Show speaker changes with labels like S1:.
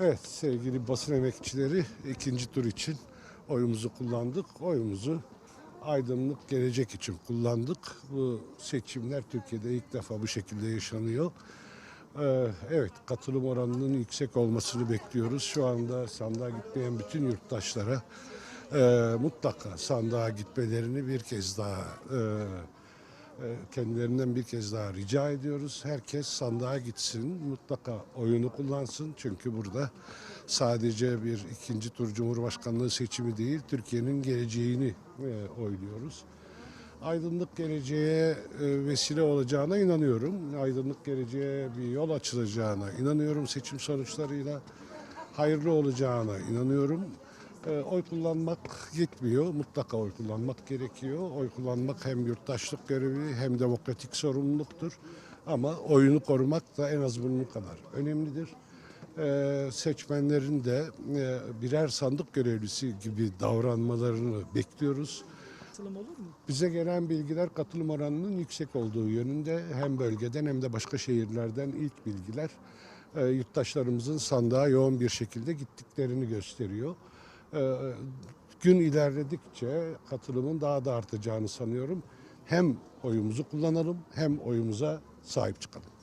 S1: Evet sevgili basın emekçileri ikinci tur için oyumuzu kullandık. Oyumuzu aydınlık gelecek için kullandık. Bu seçimler Türkiye'de ilk defa bu şekilde yaşanıyor. Ee, Evet katılım oranının yüksek olmasını bekliyoruz. Şu anda sandığa gitmeyen bütün yurttaşlara e, mutlaka sandığa gitmelerini bir kez daha e, kendilerinden bir kez daha rica ediyoruz. Herkes sandığa gitsin, mutlaka oyunu kullansın. Çünkü burada sadece bir ikinci tur Cumhurbaşkanlığı seçimi değil, Türkiye'nin geleceğini e, oyluyoruz. Aydınlık geleceğe e, vesile olacağına inanıyorum. Aydınlık geleceğe bir yol açılacağına inanıyorum seçim sonuçlarıyla. Hayırlı olacağına inanıyorum. E, Oy kullanmak yetmiyor. Mutlaka oy kullanmak gerekiyor. Oy kullanmak hem yurttaşlık görevi hem demokratik sorumluluktur. Ama oyunu korumak da en az bunun kadar önemlidir. E, seçmenlerin de e, birer sandık görevlisi gibi davranmalarını bekliyoruz.
S2: Katılım olur mu?
S1: Bize gelen bilgiler katılım oranının yüksek olduğu yönünde hem bölgeden hem de başka şehirlerden ilk bilgiler e, yurttaşlarımızın sandığa yoğun bir şekilde gittiklerini gösteriyor. E, gün ilerledikçe katılımın daha da artacağını sanıyorum. Hem oyumuzu kullanalım hem oyumuza sahip çıkalım.